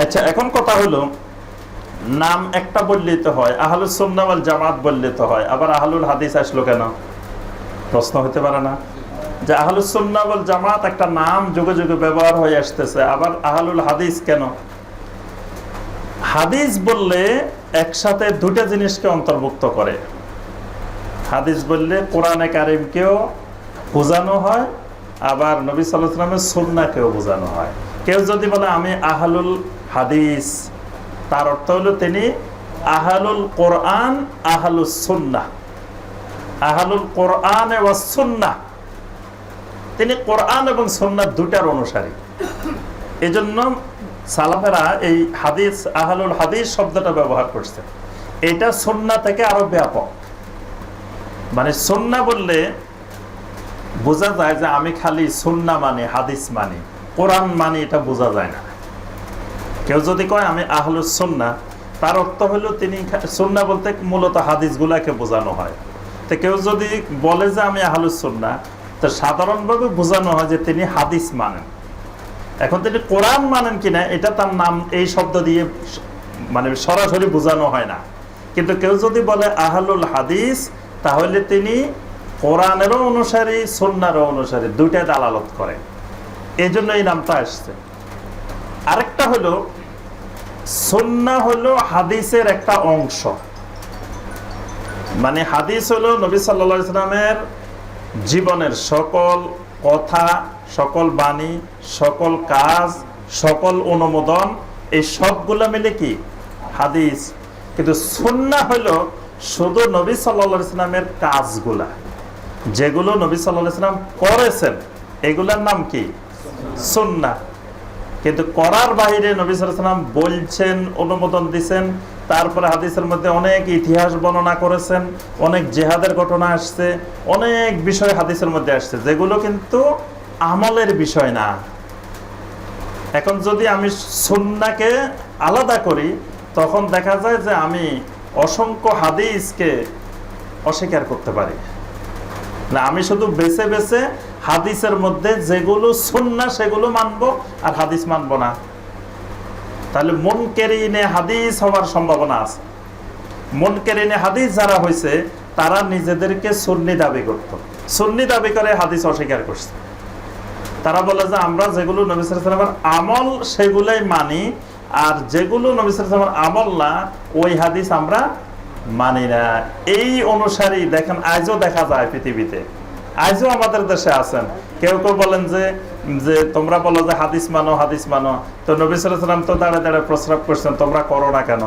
আচ্ছা এখন কথা হলো, নাম একটা বললেই তো হয় আহলুল সুন্নাওয়াল জামাত বললে তো হয়, আবার আহলুল হাদিস আসলো কেন? প্রশ্ন হতে পারে না। যে আহলুল সুন্নাওয়াল জামাত একটা নাম যুগে যুগে ব্যবহার হয়ে আসতেছে, আবার আহলুল হাদিস কেন? হাদিস বললে একসাথে দুটা জিনিসকে অন্তর্ভুক্ত করে। হাদিস বললে কোরআনে কারিমকেও বোঝানো হয়, আবার নবী সাল্লামের সুন্নাকেও বোঝানো হয়। কেউ যদি বলে, আমি আহলুল হাদিস। তার অর্থ হলো তিনি আহলুল কোরআন আহলুল সুন্না আহলুল কোরআন এবং সুন্না তিনি কোরআন এবং সুন্নার দুটার অনুসারী। এই জন্য সালাফেরা এই হাদিস, আহলুল হাদিস শব্দটা ব্যবহার করছে। এটা সুন্না থেকে আরও ব্যাপক। মানে সুন্না বললে বোঝা যায় যে আমি খালি সুন্না মানি, হাদিস মানি, কোরআন মানি, এটা বোঝা যায় না। কেউ যদি কয়, আমি আহলুস সুন্না তার অর্থ হলো তিনি সুন্না বলতে মূলত হাদিসগুলাকে বোঝানো হয়। তো কেউ যদি বলে যে, আমি আহলুস সুন্না তো সাধারণভাবে বোঝানো হয় যে, তিনি হাদিস মানেন। এখন তিনি কোরআন মানেন কিনা, এটা তার নাম, এই শব্দ দিয়ে মানে সরাসরি বোঝানো হয় না। কিন্তু কেউ যদি বলে, আহলুল হাদিস, তাহলে তিনি কোরআনেরও অনুসারী সন্ন্যারও অনুসারী, দুইটাই দালালত করে এই জন্য এই নামটা আসছে। আরেকটা হলো সন্না হলো হাদিসের একটা অংশ। মানে হাদিস হলো নবী সাল্লা ইসলামের জীবনের সকল কথা, সকল বাণী, সকল কাজ, সকল অনুমোদন, এই সবগুলো মিলে কি? হাদিস। কিন্তু সুন্না হলো শুধু নবী সাল্লা ইসলামের কাজগুলা। যেগুলো নবী সাল্লাহ ইসলাম করেছেন, এগুলার নাম কি? সুন্না কিন্তু করার বাইরে নবী সাল্লাম বলছেন, অনুমোদন দিছেন, তারপরে হাদিসের মধ্যে অনেক ইতিহাস বর্ণনা করেছেন, অনেক জেহাদের ঘটনা আসছে, অনেক বিষয় হাদিসের মধ্যে আসছে, যেগুলো কিন্তু আমলের বিষয় না। এখন যদি আমি সুন্নাকে আলাদা করি, তখন দেখা যায় যে আমি অসংখ্য হাদিসকে অস্বীকার করতে পারি। না, আমি শুধু বেছে বেছে হাদিসের মধ্যে যেগুলো সুন্না সেগুলো মানবো আর হাদিস মানবো না। তাহলে মন কেরিনে হাদিস হওয়ার সম্ভাবনা আছে। মন কেরিনে হাদিস যারা হয়েছে তারা নিজেদেরকে সুন্নি দাবি করত। সুন্নি দাবি করে হাদিস অস্বীকার করছে। তারা বলে যে, আমরা যেগুলো নবী সালামের আমল, সেগুলোই মানি, আর যেগুলো নবী সালামের আমল না, ওই হাদিস আমরা মানি না। এই অনুসারী, দেখেন, আজও দেখা যায় পৃথিবীতে। আজও আমাদের দেশে আছেন। কেউ কেউ বলেন যে যে তোমরা বলো যে হাদিস মানো হাদিস মানো। তো নবী সালাম তো দাঁড়ায় দাঁড়ায় প্রস্রাব করছেন, তোমরা করো না কেন?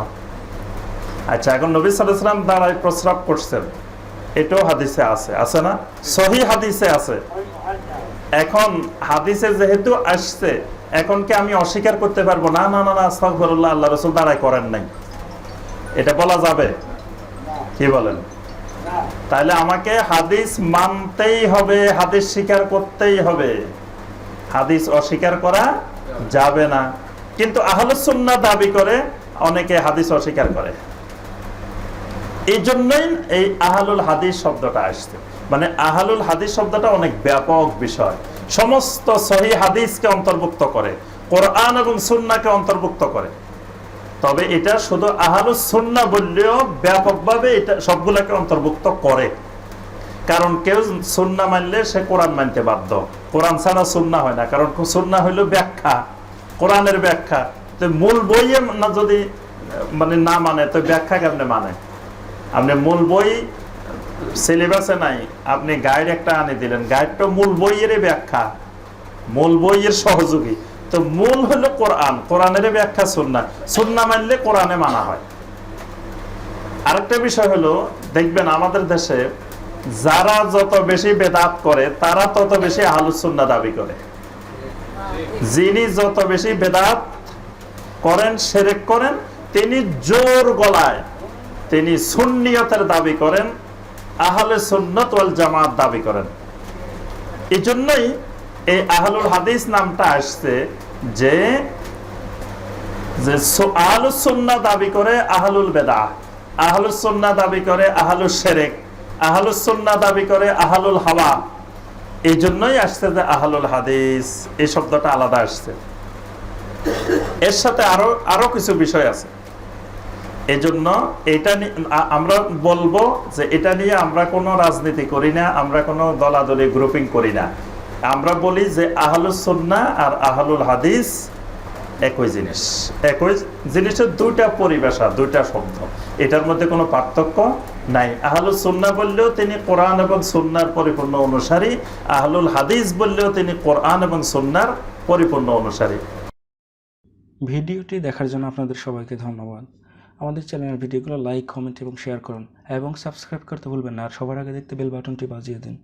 আচ্ছা এখন নবী সালাম দাঁড়ায় প্রস্রাব করছেন। এটাও হাদিসে আছে আছে না? সহি হাদিসে আছে। এখন হাদিসে যেহেতু আসছে, এখন কি আমি অস্বীকার করতে পারব? না না না না, আস্তাগফিরুল্লাহ, আল্লাহ রসুল দাঁড়ায় করেন নাই। এটা বলা যাবে? কি বলেন? তাহলে আমাকে হাদিস মানতেই হবে, হাদিস স্বীকার করতেই হবে। হাদিস অস্বীকার করা যাবে না। কিন্তু আহলুসুন্না দাবি করে, অনেকে হাদিস অস্বীকার করে। এই জন্যই এই আহলুল হাদিস শব্দটা আসছে। মানে আহলুল হাদিস শব্দটা অনেক ব্যাপক বিষয়। সমস্ত সহি হাদিসকে অন্তর্ভুক্ত করে, কোরআন এবং সুন্নাকে অন্তর্ভুক্ত করে। তবে এটা শুধু আহলুস সুন্না বললেও ব্যাপকভাবে এটা সবগুলোকে অন্তর্ভুক্ত করে। কারণ কেউ সুন্না মানলে সে কোরআন মানতে বাধ্য। কোরআন ছাড়া সুন্না হয় না, কারণ সুন্না হইল ব্যাখ্যা, কোরআনের ব্যাখ্যা। তো মূল বইয়ে না যদি মানে না মানে তো ব্যাখ্যা কেমনে মানে? আপনি মূল বই, সিলেবাসে নাই, আপনি গাইড একটা আনে দিলেন। গাইডটা মূল বইয়েরই ব্যাখ্যা। মূল বইয়ের সহযোগী। তো মূল হলো কোরআন। কোরআনের ব্যাখ্যা সুন্না সুন্না মানলে কোরআনে মানা হয়। আরেকটা বিষয় হলো, দেখবেন আমাদের দেশে যারা যত বেশি বেদাত করে, তারা তত বেশি আহলুসুন্না দাবি করে। যিনি যত বেশি বেদাত করেন, সেরেক করেন, তিনি জোর গলায় তিনি সুন্নিয়তের দাবি করেন, আহলে সুন্নত ওয়াল জামাত দাবি করেন। এই জন্যই এই আহলুল হাদিস নামটা আসছে যে দাবি করে আহলুল বেদা দাবি করে শেরেক। দাবি করে আহলুল হাওয়া। এই জন্যই আসছে যে আহলুল হাদিস। এই শব্দটা আলাদা আসছে। এর সাথে আরও আরও কিছু বিষয় আছে। এই জন্য এটা আমরা বলব যে এটা নিয়ে আমরা কোনো রাজনীতি করি না, আমরা কোনো দলাদলি গ্রুপিং করি না। আমরা বলি যে আহলুস সুন্নাহ আর আহলুল হাদিস একই জিনিস। একই জিনিসের দুইটা পরিভাষা, দুইটা শব্দ। এটার মধ্যে কোনো পার্থক্য নাই। আহলুল সুন্নাহ বললেও তিনি কোরআন এবং সুন্নার পরিপূর্ণ অনুসারী। আহলুল হাদিস বললেও তিনি কোরআন এবং সুন্নার পরিপূর্ণ অনুসারী। ভিডিওটি দেখার জন্য আপনাদের সবাইকে ধন্যবাদ। আমাদের চ্যানেলের ভিডিওগুলো লাইক, কমেন্ট এবং শেয়ার করুন এবং সাবস্ক্রাইব করতে ভুলবেন না। আর সবার আগে দেখতে বেল বাটনটি বাজিয়ে দিন।